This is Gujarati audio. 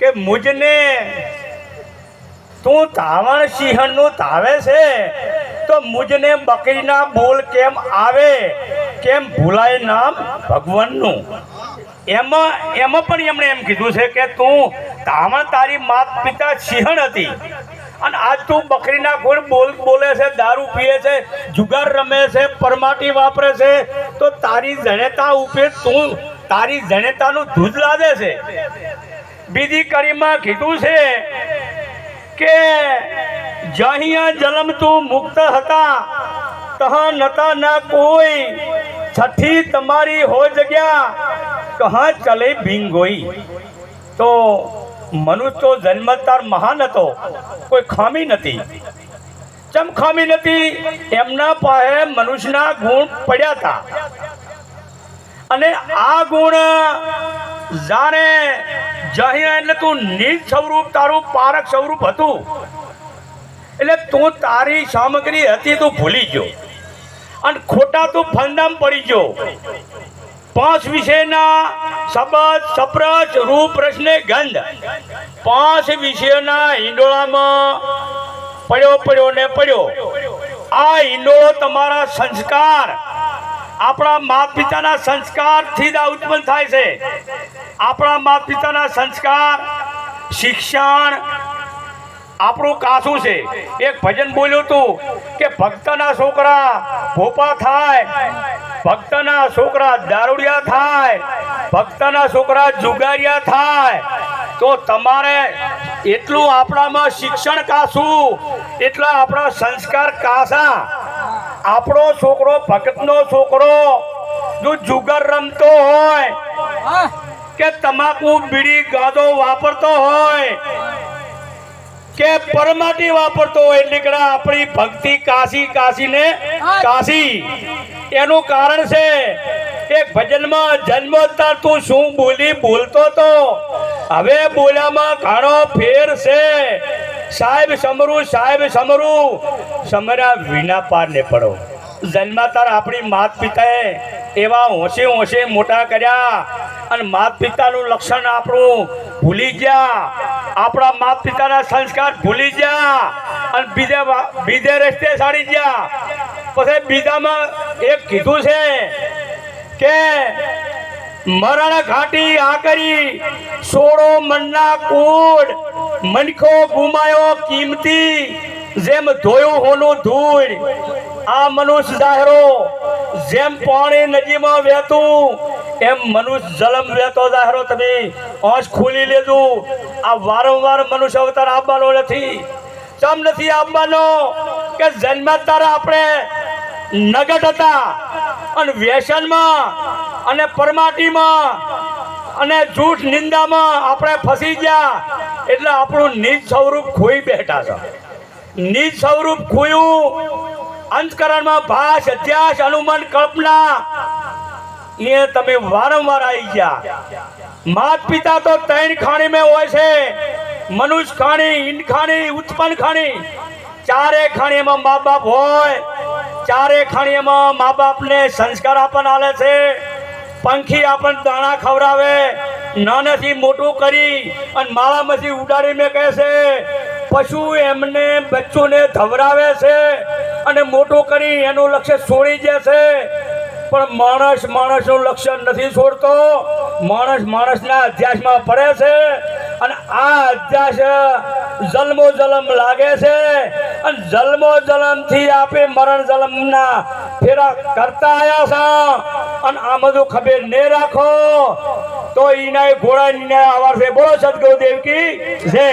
કે મુજને તું ધાવણ સિંહણનું ધાવે છે, તો મુજને બકરીના બોલ કેમ આવે? કેમ ભૂલાય નામ? ભગવાનનું. એમાં એમાં પણ એમણે એમ કીધું છે કે તું ધાવણ તારી માત પિતા સિંહણ હતી. અને આજ તું બકરીના ગુણ બોલ, બોલે છે, દારૂ પીએ છે, જુગાર રમે છે, પરમાટી વાપરે છે, તો તારી જણેતા ઉપર તું, તારી જણેતાનું દૂધ લાદે છે. બીજી કરીમાં કીધું છે કે જહિયા જન્મ તું મુક્ત હતા, તહ નતા ના કોઈ. છઠ્ઠી તમારી હો જગ્યા, કહા ચલે ભીંગોઈ. તો મનુષ્ય તો જન્મતાર મહાન હતો, કોઈ ખામી નથી. ચમ ખામી નથી? એમના પાસે મનુષ્યના ગુણ પડ્યા હતા અને આ ગુણ જાણે જહિયા એટલે તું નિજ સ્વરૂપ તારું પારક સ્વરૂપ હતું. એટલે તું તારી સામગ્રી હતી તું ભૂલી ગયો. અને ખોટા તું ફંદામ પડી ગયો. પાંચ વિષયના શબ્દ સપ્રચ રૂપ ગંધ. પાંચ વિષયના હિંડોળામાં પડ્યો પડ્યો ને પડ્યો. આ હિંડોળો તમારા સંસ્કાર આપણા માતા પિતાના સંસ્કારથી જ આ ઉત્પન્ન થાય છે. આપણા માતા પિતાના સંસ્કાર, શિક્ષણ, આપણું કાસું છે. એક ભજન બોલ્યું હતું કે ભક્તના છોકરા ભોપા થાય, ભક્તના છોકરા દારૂડિયા થાય, ભક્તના છોકરા જુગારિયા થાય. તો તમારે એટલું આપણામાં શિક્ષણ કાસું, એટલા આપણા સંસ્કાર કાસા. આપણો છોકરો ભક્તનો છોકરો જો જુગાર રમતો હોય કે તમાકુ બીડી ગાદો વાપરતો હોય કે પરમાટી વાપરતો હોય એટલે કે આપણી ભક્તિ કાશી કાશીને કાશી. એનું કારણ છે એક ભજનમાં જન્મોત્તર તું શું બોલી બોલતો તો? હવે બોલ્યામાં ઘણો ફેર છે. સાહેબ સમરું સાહેબ સમરું. સમર્યા વિના પાર ને પડો. જન્માતાર આપણી માત પિતાએ એવા હોંશે હોંશે મોટા કર્યા અને માત પિતાનું લક્ષણ આપણું ભૂલી ગયા. આપણા માત પિતાના સંસ્કાર ભૂલી ગયા અને બીજે બીજે રસ્તે સાડી ગયા. પછી બીજામાં એક કીધું છે કે મરણ ઘાટી આ કરી સોળો મનના કૂડ મનખો ગુમાયો કિંમતી, જેમ ધોયું હોનું ધૂળ. આ મનુષ્ય જાહેરો, જેમ પાણી નદીમાં વહેતું, એમ મનુષ્ય જલમ વહેતો જાહેરો. તમે આંખ ખોલી લેજો. આ વારંવાર મનુષ્ય અવતાર આપવાનો નથી. ચમ નથી આપવાનો કે જન્મતાર આપણે નગટ હતા અને વ્યસનમાં અને પરમાટીમાં અને જૂઠ નિંદામાં આપણે ફસી ગયા. એટલે આપણું નિજ સ્વરૂપ ખોઈ બેઠા છે. નિજ સ્વરૂપ ખોયું. અંતકરણમાં ભાષ અધ્યાસ અનુમાન, કલ્પના. એ તમે વારંવાર આવી ગયા. માત પિતા તો ત્રણ ખાણી મેં હોય છે. મનુષ્ય ખાણી ઈંડ ખાણી, ઉત્પન્ન ખાણી. ચારે ખાણીમાં મા બાપ હોય. ચારે ખાણીમાં મા બાપને સંસ્કાર આપવાના આલે છે. પંખી આપણને દાણા ખવડાવે, નાનેથી મોટું કરી અને માળામાંથી ઉડાડી મેં કહે છે, પશુ એમને બચ્ચોને ધવરાવે છે અને મોટું કરી એનું લક્ષ્ય છોડી દે છે. પણ માણસ માણસનું લક્ષ્ય નથી છોડતો, માણસ માણસના અધ્યાસમાં પડે છે અને આ અધ્યાસ જલમો જલમ લાગે છે અને જન્મો જલમથી આપે મરણ જલમના ફેરા કરતા આયા છે અને આ બધું ખબર ને રાખો. તો ઈના ઘોડા ને આવાર છે બોલો સદગુરુ દેવ કી જય.